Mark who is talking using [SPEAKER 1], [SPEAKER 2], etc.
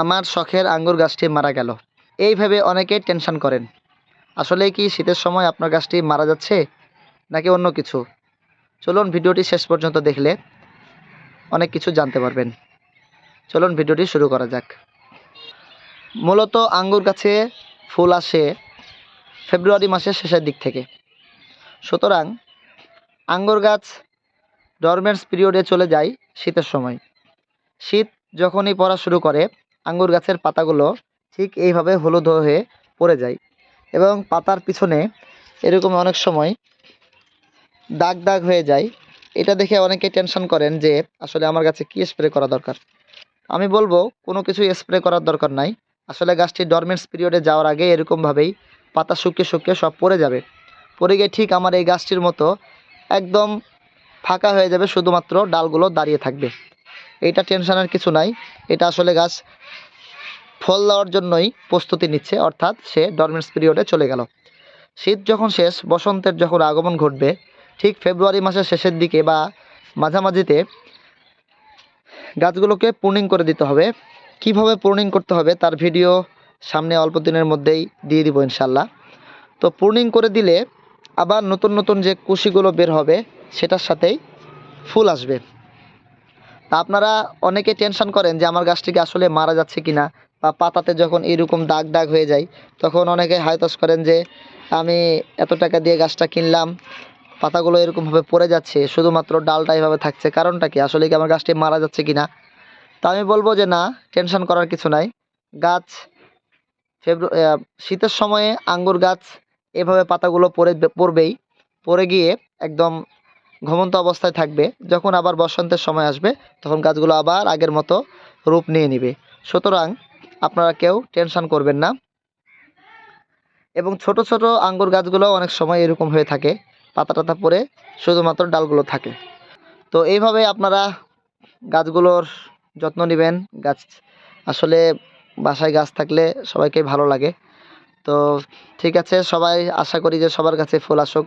[SPEAKER 1] আমার শখের আঙ্গুর গাছটি মারা গেল। এইভাবে অনেকেই টেনশন করেন। আসলে কি শীতের সময় আপনার গাছটি মারা যাচ্ছে, নাকি অন্য কিছু? চলুন ভিডিওটি শেষ পর্যন্ত দেখলে অনেক কিছু জানতে পারবেন। চলুন ভিডিওটি শুরু করা যাক। মূলত আঙ্গুর গাছে ফুল আসে ফেব্রুয়ারি মাসের শেষের দিক থেকে। সুতরাং আঙ্গুর গাছ ডরমেন্টস পিরিয়ডে চলে যায় শীতের সময়। শীত যখনই পড়া শুরু করে আঙ্গুর গাছের পাতাগুলো ঠিক এইভাবে হলুদ হয়ে পড়ে যায় এবং পাতার পিছনে এরকম অনেক সময় দাগ দাগ হয়ে যায়। এটা দেখে অনেকে টেনশন করেন যে আসলে আমার গাছে কী স্প্রে করা দরকার। আমি বলব, কোনো কিছু স্প্রে করার দরকার নাই। আসলে গাছটি ডরমেন্টস পিরিয়ডে যাওয়ার আগে এরকমভাবেই পাতা শুকিয়ে শুকিয়ে সব পড়ে যাবে। পড়ে গিয়ে ঠিক আমার এই গাছটির মতো একদম ফাঁকা হয়ে যাবে, শুধুমাত্র ডালগুলো দাঁড়িয়ে থাকবে। এটা টেনশনের কিছু নাই। এটা আসলে গাছ ফল দেওয়ার জন্যই প্রস্তুতি নিচ্ছে, অর্থাৎ সে ডরমেন্টস পিরিয়ডে চলে গেল। শীত যখন শেষ, বসন্তের যখন আগমন ঘটবে, ঠিক ফেব্রুয়ারি মাসের শেষের দিকে বা মাঝামাঝিতে গাছগুলোকে প্রুনিং করে দিতে হবে। কীভাবে প্রুনিং করতে হবে তার ভিডিও সামনে অল্প দিনের মধ্যেই দিয়ে দিব ইনশাল্লাহ তো প্রুনিং করে দিলে আবার নতুন নতুন যে কুশিগুলো বের হবে, সেটার সাথেই ফুল আসবে। তা আপনারা অনেকে টেনশন করেন যে আমার গাছটিকে আসলে মারা যাচ্ছে কিনা বা পাতাতে যখন এরকম দাগ দাগ হয়ে যায় তখন অনেকে হায়তাস করেন যে আমি এত টাকা দিয়ে গাছটা কিনলাম পাতাগুলো এরকমভাবে পড়ে যাচ্ছে শুধুমাত্র ডালটা এভাবে থাকছে। কারণটা কি? আসলে কি আমার গাছটি মারা যাচ্ছে কিনা? তা আমি বলব যে না টেনশন করার কিছু নাই। গাছ ফেব্রু আহ, শীতের সময়ে আঙ্গুর গাছ এভাবে পাতাগুলো পড়ে পড়বেই। পড়ে গিয়ে একদম ঘুমন্ত অবস্থায় থাকবে। যখন আবার বসন্তের সময় আসবে, তখন গাছগুলো আবার আগের মতো রূপ নিয়ে নিবে। সুতরাং আপনারা কেউ টেনশন করবেন না। এবং ছোট ছোট আঙ্গুর গাছগুলো অনেক সময় এরকম হয়ে থাকে, পাতা টাতা পরে শুধুমাত্র ডালগুলো থাকে। তো এইভাবে আপনারা গাছগুলোর যত্ন নেবেন। গাছ আসলে বাসায় গাছ থাকলে সবাইকে ভালো লাগে। তো ঠিক আছে, সবাই আশা করি যে সবার কাছে ফুল আসুক।